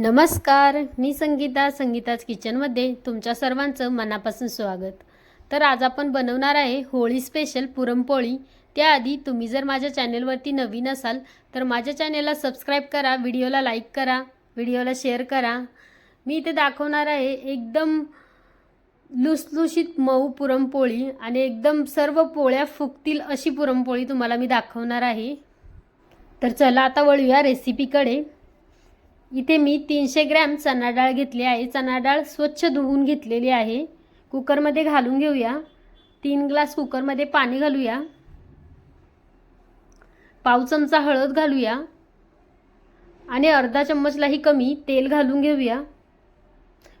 नमस्कार मी संगीता संगीताच किचनमध्ये तुमच्या सर्वांचं मनापासून स्वागत. तर आज आपण बनवणार आहे होळी स्पेशल पुरणपोळी. त्याआधी तुम्ही जर माझ्या चॅनेलवरती नवीन असाल तर माझ्या चॅनेलला सबस्क्राईब करा व्हिडिओला लाईक करा व्हिडिओला शेअर करा. मी इथे दाखवणार आहे एकदम लुसलुशीत मऊ पुरणपोळी आणि एकदम सर्व पोळ्या फुगतील अशी पुरणपोळी तुम्हाला मी दाखवणार आहे. तर चला आता वळूया रेसिपीकडे इथे मी तीनशे ग्रॅम चणा डाळ घेतली आहे. चणा डाळ स्वच्छ धुवून घेतलेली आहे. कुकरमध्ये घालून घेऊया. तीन ग्लास कुकरमध्ये पाणी घालूया. पाव चमचा हळद घालूया. आणि अर्धा चम्मचलाही कमी तेल घालून घेऊया.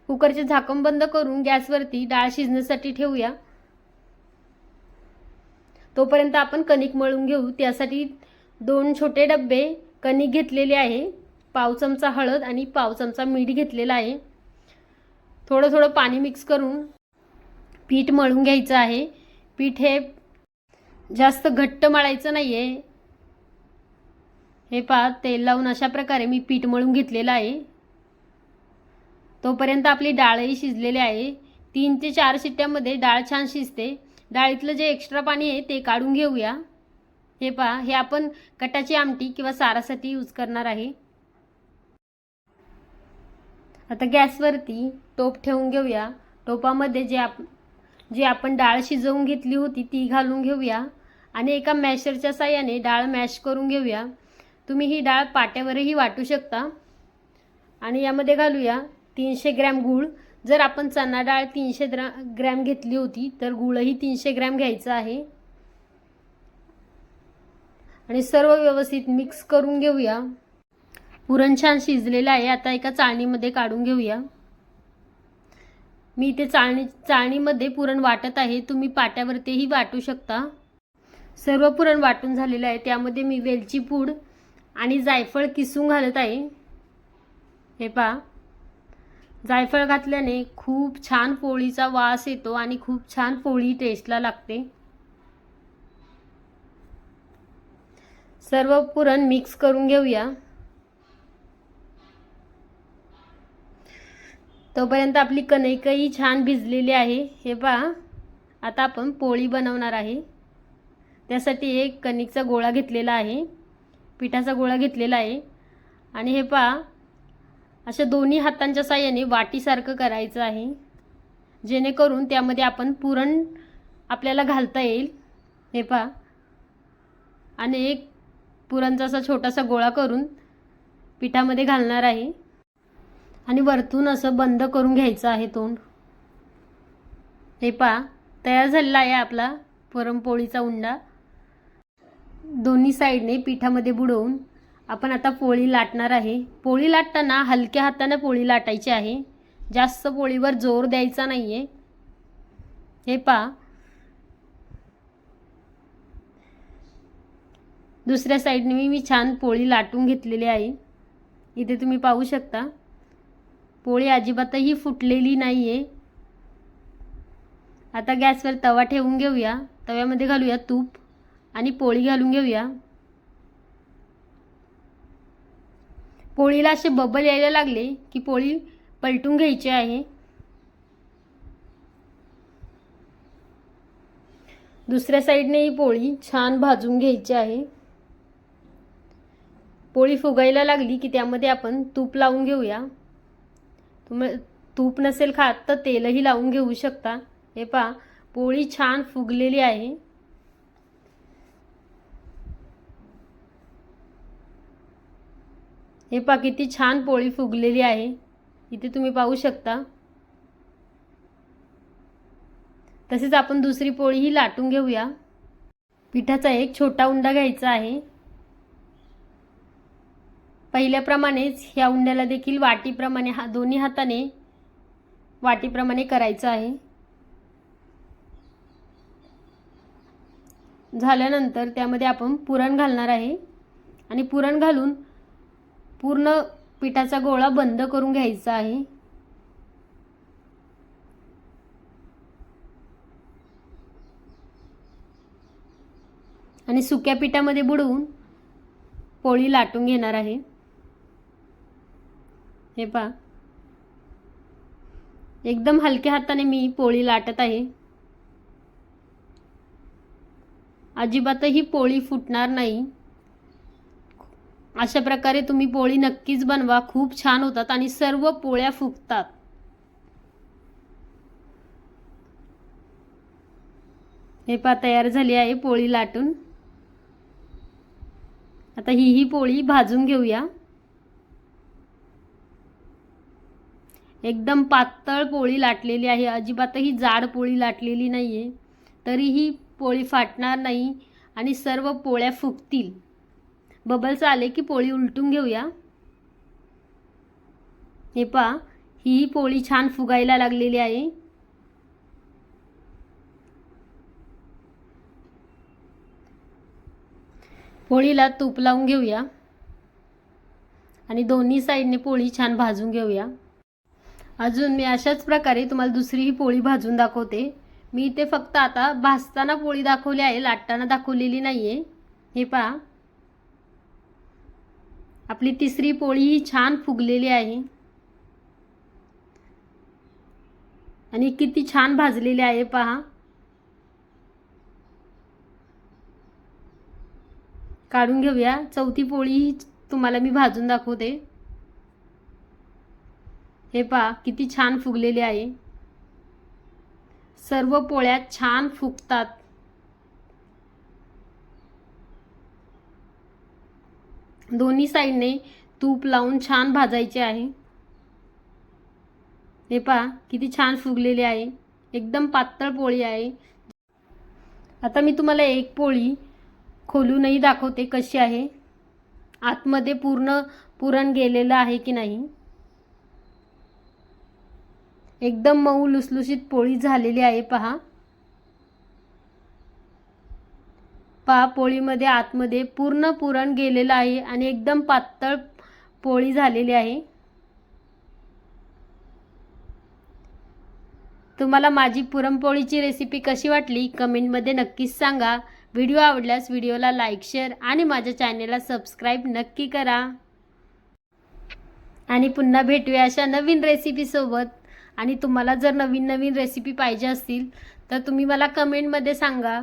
कुकरचे झाकण बंद करून गॅसवरती डाळ शिजण्यासाठी ठेवूया. तोपर्यंत आपण कणिक मळून घेऊ. त्यासाठी दोन छोटे डबे कणिक घेतलेले आहे. पाव चमचा हळद आणि पाव चमचा मीठ घेतलेला आहे. थोडं थोडं पाणी मिक्स करून पीठ मळून घ्यायचं आहे. पीठ हे जास्त घट्ट मळायचं नाही आहे हे पहा तेल लावून अशा प्रकारे मी पीठ मळून घेतलेलं आहे. तोपर्यंत आपली डाळही शिजलेली आहे. तीन ते चार शिट्ट्यामध्ये डाळ छान शिजते. डाळीतलं जे एक्स्ट्रा पाणी आहे ते काढून घेऊया. हे पहा हे आपण कटाची आमटी किंवा सारासाठी यूज करणार आहे. आता गॅसवरती टोप ठेवून घेऊया. टोपामध्ये जे आप जी आपण डाळ शिजवून घेतली होती ती घालून घेऊया. आणि एका मॅशरच्या साह्याने डाळ मॅश करून घेऊया. तुम्ही ही डाळ पाट्यावरही वाटू शकता. आणि यामध्ये घालूया तीनशे ग्रॅम गूळ. जर आपण चणा डाळ तीनशे ग्रा ग्रॅम घेतली होती तर गूळही तीनशे ग्रॅम घ्यायचं आहे. आणि सर्व व्यवस्थित मिक्स करून घेऊया. पुरण छान शिजलेलं आहे. आता एका चाळणीमध्ये काढून घेऊया. मी इथे चाळणी चाळणीमध्ये पुरण वाटत आहे. तुम्ही पाट्यावरतीही वाटू शकता. सर्व पुरण वाटून झालेलं आहे. त्यामध्ये मी वेलची पूड आणि जायफळ किसून घालत आहे. हे पहा. जायफळ घातल्याने खूप छान पोळीचा वास येतो आणि खूप छान पोळी टेस्टला लागते. सर्व पुरण मिक्स करून घेऊया. तोपर्यंत आपली कणिकही छान भिजलेली आहे. हे पहा आता आपण पोळी बनवणार आहे. त्यासाठी एक कणिकचा गोळा घेतलेला आहे पिठाचा गोळा घेतलेला आहे. आणि हे पहा अशा दोन्ही हातांच्या साह्याने वाटीसारखं करायचं आहे. जेणेकरून त्यामध्ये आपण पुरण आपल्याला घालता येईल. हे पहा. आणि एक पुरणचा असा छोटासा गोळा करून पिठामध्ये घालणार आहे. आणि वरतून असं बंद करून घ्यायचं आहे तोंड. हे पहा तयार झालेला आहे आपला पुरणपोळीचा उंडा. दोन्ही साईडने पिठामध्ये बुडवून आपण आता पोळी लाटणार आहे. पोळी लाटताना हलक्या हाताने पोळी लाटायची आहे. जास्त पोळीवर जोर द्यायचा नाही आहे हे पहा. दुसऱ्या साईडने मी मी छान पोळी लाटून घेतलेली आहे. इथे तुम्ही पाहू शकता. पोळी अजिबातही फुटलेली नाही आहे आता गॅसवर तवा ठेवून घेऊया. तव्यामध्ये घालूया तूप आणि पोळी घालून घेऊया. पोळीला असे बबल यायला लागले की पोळी पलटून घ्यायची आहे. दुसऱ्या साईडने ही पोळी छान भाजून घ्यायची आहे. पोळी फुगायला लागली की त्यामध्ये आपण तूप लावून घेऊया. तुम तूप नसेल खात तर तेलही लावून घेऊ शकता. हे पहा पोळी छान फुगलेली आहे. हे पहा किती छान पोळी फुगलेली आहे. इथे तुम्ही पाहू शकता. तसेच आपण दुसरी पोळीही लाटून घेऊया. पिठाचा एक छोटा उंडा घ्यायचा आहे. पहिल्याप्रमाणेच ह्या उंड्याला देखील वाटीप्रमाणे हा दोन्ही हाताने वाटीप्रमाणे करायचं आहे. झाल्यानंतर त्यामध्ये आपण पुरण घालणार आहे. आणि पुरण घालून पूर्ण पिठाचा गोळा बंद करून घ्यायचा आहे. आणि सुक्या पिठामध्ये बुडवून पोळी लाटून घेणार आहे. हे पहा. एकदम हलक्या हाताने मी पोळी लाटत आहे. अजिबातही पोळी फुटणार नाही. अशा प्रकारे तुम्ही पोळी नक्कीच बनवा. खूप छान होतात आणि सर्व पोळ्या फुगतात. हे पा तयार झाली आहे पोळी लाटून. आता ही ही पोळी भाजून घेऊया. एकदम पातळ पोळी लाटलेली आहे. अजिबातही जाड पोळी लाटलेली नाही आहे तरीही पोळी फाटणार नाही आणि सर्व पोळ्या फुगतील. बबल्स आले की पोळी उलटून घेऊया. हे पहा ही पोळी छान फुगायला लागलेली आहे. पोळीला तूप लावून घेऊया. आणि दोन्ही साईडने पोळी छान भाजून घेऊया. अजून मी अशाच प्रकारे तुम्हाला दुसरी ही पोळी भाजून दाखवते. मी इथे फक्त आता भाजताना पोळी दाखवली आहे लाटताना दाखवलेली नाही आहे हे पहा. आपली तिसरी पोळी ही छान फुगलेली आहे. आणि किती छान भाजलेली आहे पहा. काढून घेऊया. चौथी पोळी ही तुम्हाला मी भाजून दाखवते. हे पहा किती छान फुगलेली आहे. सर्व पोळ्या छान फुगतात. दोन्ही साईडने तूप लावून छान भाजायचे आहे. हे पहा किती छान फुगलेली आहे. एकदम पातळ पोळी आहे. आता मी तुम्हाला एक पोळी खोलूनही दाखवते कशी आहे. आतमध्ये पूर्ण पुरण गेलेलं आहे की नाही. एकदम मऊ लुसलुशीत पोळी झालेली आहे पहा. पहा पोळीमध्ये आतमध्ये पूर्ण पुरण गेलेलं आहे आणि एकदम पातळ पोळी झालेली आहे. तुम्हाला माझी पुरणपोळीची रेसिपी कशी वाटली कमेंटमध्ये नक्कीच सांगा. व्हिडिओ आवडल्यास व्हिडिओला लाईक शेअर आणि माझ्या चॅनेलला सबस्क्राईब नक्की करा. आणि पुन्हा भेटूया अशा नवीन रेसिपीसोबत आणि तुम्हाला जर नवीन नवीन रेसिपी पाहिजे असतील तर तुम्ही मला कमेंटमध्ये सांगा.